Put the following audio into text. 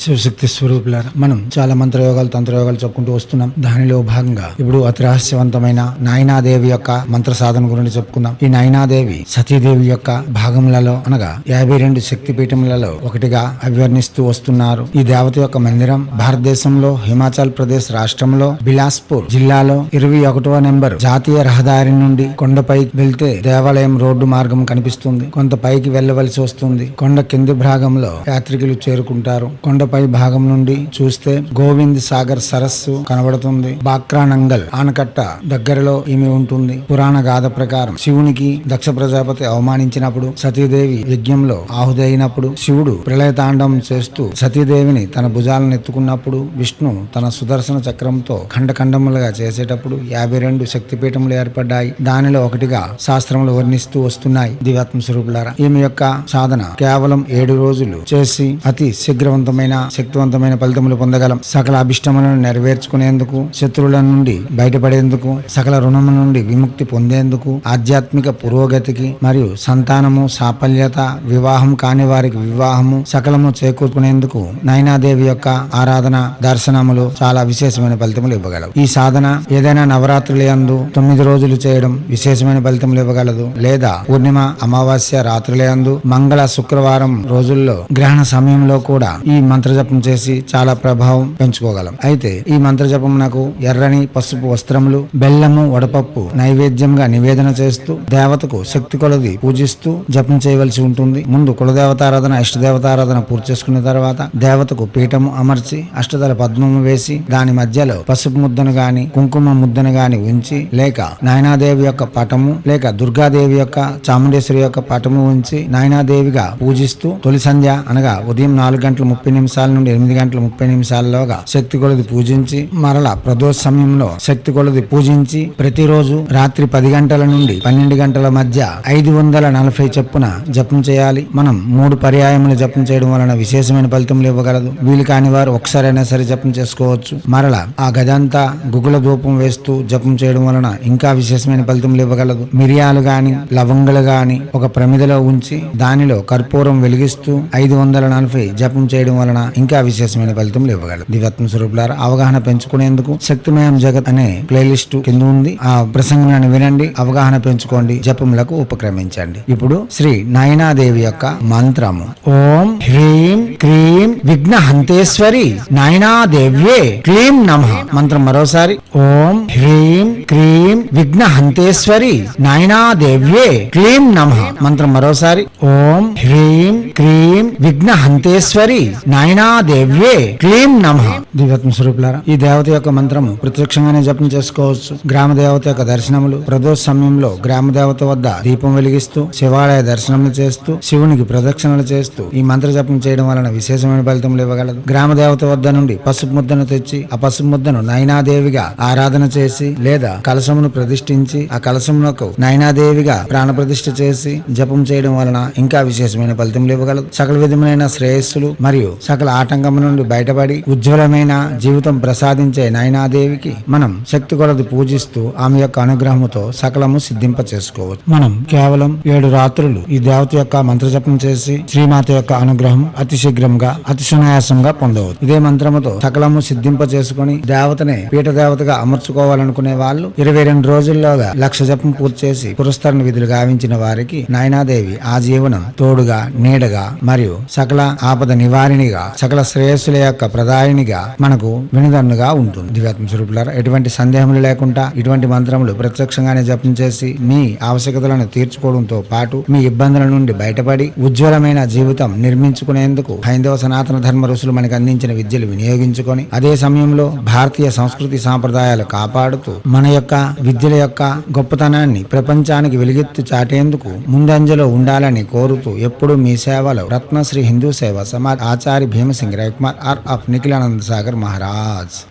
శివశక్తి స్వరూపులారా మనం చాలా మంత్రయోగాలు తంత్రయోగాలు చెప్పుకుంటూ వస్తున్నాం. దానిలో భాగంగా ఇప్పుడు అతి రహస్యవంతమైన నాయనాదేవి యొక్క మంత్ర సాధన గురించి చెప్పుకుందాం. ఈ నాయనాదేవి సతీదేవి యొక్క భాగములలో అనగా యాభై రెండు శక్తి పీఠములలో ఒకటిగా అభివర్ణిస్తూ వస్తున్నారు. ఈ దేవత యొక్క మందిరం భారతదేశంలో హిమాచల్ ప్రదేశ్ రాష్ట్రంలో బిలాస్పూర్ జిల్లాలో ఇరవై ఒకటవ నెంబర్ జాతీయ రహదారి నుండి కొండపై వెళ్తే దేవాలయం రోడ్డు మార్గం కనిపిస్తుంది. కొంత పైకి వెళ్ళవలసి వస్తుంది. కొండ కింది భాగంలో యాత్రికులు చేరుకుంటారు. కొండ కొండపై భాగం నుండి చూస్తే గోవింద్ సాగర్ సరస్సు కనబడుతుంది. బాక్రానంగల్ ఆనకట్ట దగ్గరలో ఈమె ఉంటుంది. పురాణ గాథ ప్రకారం శివునికి దక్ష ప్రజాపతి అవమానించినప్పుడు సతీదేవి యజ్ఞంలో ఆహుదైనప్పుడు శివుడు ప్రళయతాండం చేస్తూ సతీదేవిని తన భుజాలను ఎత్తుకున్నప్పుడు విష్ణు తన సుదర్శన చక్రంతో ఖండఖండములుగా చేసేటప్పుడు యాభై రెండు శక్తిపీఠములు ఏర్పడ్డాయి. దానిలో ఒకటిగా శాస్త్రములు వర్ణిస్తూ వస్తున్నాయి. దివాత్మ స్వరూపులారా ఈమె యొక్క సాధన కేవలం ఏడు రోజులు చేసి అతి శీఘ్రవంతమైన శక్తివంతమైన ఫలితములు పొందగలం. సకల అభిష్టములను నెరవేర్చుకునేందుకు శత్రువుల నుండి బయటపడేందుకు సకల రుణము నుండి విముక్తి పొందేందుకు ఆధ్యాత్మిక పురోగతికి మరియు సంతానము సాఫల్యత వివాహం కాని వారికి వివాహము సకలము చేకూర్చుకునేందుకు నైనాదేవి యొక్క ఆరాధన దర్శనములు చాలా విశేషమైన ఫలితములు ఇవ్వగలవు. ఈ సాధన ఏదైనా నవరాత్రుల యందు తొమ్మిది రోజులు చేయడం విశేషమైన ఫలితములు ఇవ్వగలదు. లేదా పూర్ణిమ అమావాస్య రాత్రుల యందు మంగళ శుక్రవారం రోజుల్లో గ్రహణ సమయంలో కూడా ఈ మంత్రజపం చేసి చాలా ప్రభావం పెంచుకోగలం. అయితే ఈ మంత్రజపం నాకు ఎర్రని పసుపు వస్త్రములు బెల్లము వడపప్పు నైవేద్యంగా నివేదన చేస్తూ దేవతకు శక్తి కొలది పూజిస్తూ జపం చేయవలసి ఉంటుంది. ముందు కులదేవతారాధన ఇష్టదేవతారాధన పూర్తి చేసుకున్న తర్వాత దేవతకు పీఠము అమర్చి అష్టదల పద్మము వేసి దాని మధ్యలో పసుపు ముద్దను గాని కుంకుమ ముద్దను గాని ఉంచి లేక నాయనాదేవి యొక్క పటము లేక దుర్గాదేవి యొక్క చాముండేశ్వరి యొక్క పటము ఉంచి నాయనాదేవిగా పూజిస్తూ తొలి సంధ్య అనగా ఉదయం నాలుగు గంటల ముప్పై నిమిషం నిమిషాల నుండి ఎనిమిది గంటల ముప్పై నిమిషాల్లోగా శక్తి కొలది పూజించి మరల ప్రదోష సమయంలో శక్తి కొలది పూజించి ప్రతిరోజు రాత్రి పది గంటల నుండి పన్నెండు గంటల మధ్య ఐదు వందల నలభై చొప్పున జపం చేయాలి. మనం మూడు పర్యాయములు జపం చేయడం వలన విశేషమైన ఫలితములు ఇవ్వగలదు వీలు కాని వారు ఒకసారైనా సరే జపం చేసుకోవచ్చు. మరల ఆ గదంతా గుగుల ధూపం వేస్తూ జపం చేయడం వలన ఇంకా విశేషమైన ఫలితములు ఇవ్వగలదు మిరియాలు గాని లవంగలు గాని ఒక ప్రమిదలో ఉంచి దానిలో కర్పూరం వెలిగిస్తూ ఐదు వందల నలభై జపం చేయడం వలన ఇంకా విశేషమైన ఫలితం ఇవ్వగలదు. దివ్యాత్మ స్వరూపులారా అవగాహన పెంచుకునేందుకు శక్తిమయం జగత్ అనే ప్లేలిస్ట్ కింద ఉంది. ఆ ప్రసంగాన్ని వినండి అవగాహన పెంచుకోండి జపములకు ఉపక్రమించండి. ఇప్పుడు శ్రీ నయనాదేవి యొక్క మంత్రము. ఓం హ్రీం క్రీం విఘ్నహంతేశ్వరి నయనాదేవ్యే క్లీం నమ. మంత్రం మరోసారి. ఓం హ్రీం క్రీం విఘ్న హంతేశ్వరి నయనాదేవ్యే క్లీం నమ. మంత్రం మరోసారి. ఓం హ్రీం క్రీం విఘ్న హంతేశ్వరి నయనాదేవ్యే క్లీం నమ. దివ్యాత్మ స్వరూపులారా ఈ దేవత యొక్క మంత్రము ప్రత్యక్షంగానే జపం చేసుకోవచ్చు. గ్రామ దేవత యొక్క దర్శనములు ప్రదోష సమయంలో గ్రామ దేవత వద్ద దీపం వెలిగిస్తూ శివాలయ దర్శనములు చేస్తూ శివునికి ప్రదక్షిణలు చేస్తూ ఈ మంత్ర జపం చేయడం వలన విశేషమైన ఫలితములు ఇవ్వగలదు. గ్రామ దేవత వద్ద నుండి పసుపు ముద్దను తెచ్చి ఆ పసుపు ముద్దను నయనాదేవిగా ఆరాధన చేసి లేదా కలశమును ప్రతిష్ఠించి ఆ కలశమునకు నయనాదేవిగా ప్రాణ ప్రతిష్ఠ చేసి జపం చేయడం వలన ఇంకా విశేషమైన ఫలితములు ఇవ్వగలదు. సకల విధములైన శ్రేయస్సులు మరియు సకల ఆటంకం నుండి బయటపడి ఉజ్వలమైన జీవితం ప్రసాదించే నయనాదేవికి మనం శక్తి కొలది పూజిస్తూ ఆమె యొక్క అనుగ్రహముతో సకలము సిద్ధింప చేసుకోవచ్చు మనం కేవలం ఏడు రాత్రులు ఈ దేవత యొక్క మంత్రజపం చేసి శ్రీమాత యొక్క అనుగ్రహం అతి శీఘ్రంగా అతి సునాయాసంగా పొందవచ్చు. ఇదే మంత్రముతో సకలము సిద్ధింప చేసుకుని దేవతనే పీఠ దేవతగా అమర్చుకోవాలనుకునే వాళ్ళు ఇరవై రెండు రోజుల్లోగా లక్ష జపం పూర్తి చేసి పురస్కరణ విధులు గావించిన వారికి నాయనాదేవి ఆ జీవనం తోడుగా నీడగా మరియు సకల ఆపద నివారిణిగా సకల శ్రేయస్సుల యొక్క ప్రదాయినిగా మనకు వినుదన్నుగా ఉంటుంది. దివ్యాత్మ స్వరూపులారా ఎటువంటి సందేహములు లేకుండా ఇటువంటి మంత్రములు ప్రత్యక్షంగానే జపం చేసి మీ ఆవశ్యకతలను తీర్చుకోవడంతో పాటు మీ ఇబ్బందుల నుండి బయటపడి ఉజ్వలమైన జీవితం నిర్మించుకునేందుకు హైందవ సనాతన ధర్మ ఋషులు మనకు అందించిన విద్యలు వినియోగించుకొని అదే సమయంలో భారతీయ సంస్కృతి సాంప్రదాయాలు కాపాడుతూ మన యొక్క విద్యల యొక్క గొప్పతనాన్ని ప్రపంచానికి వెలుగెత్తు చాటేందుకు ముందంజలో ఉండాలని కోరుతూ ఎప్పుడు మీ సేవలో రత్నశ్రీ హిందూ సేవ సమాజ్ ఆచార్య भीमसिंह रायकुमार और अपने निखिलानंद सागर महाराज।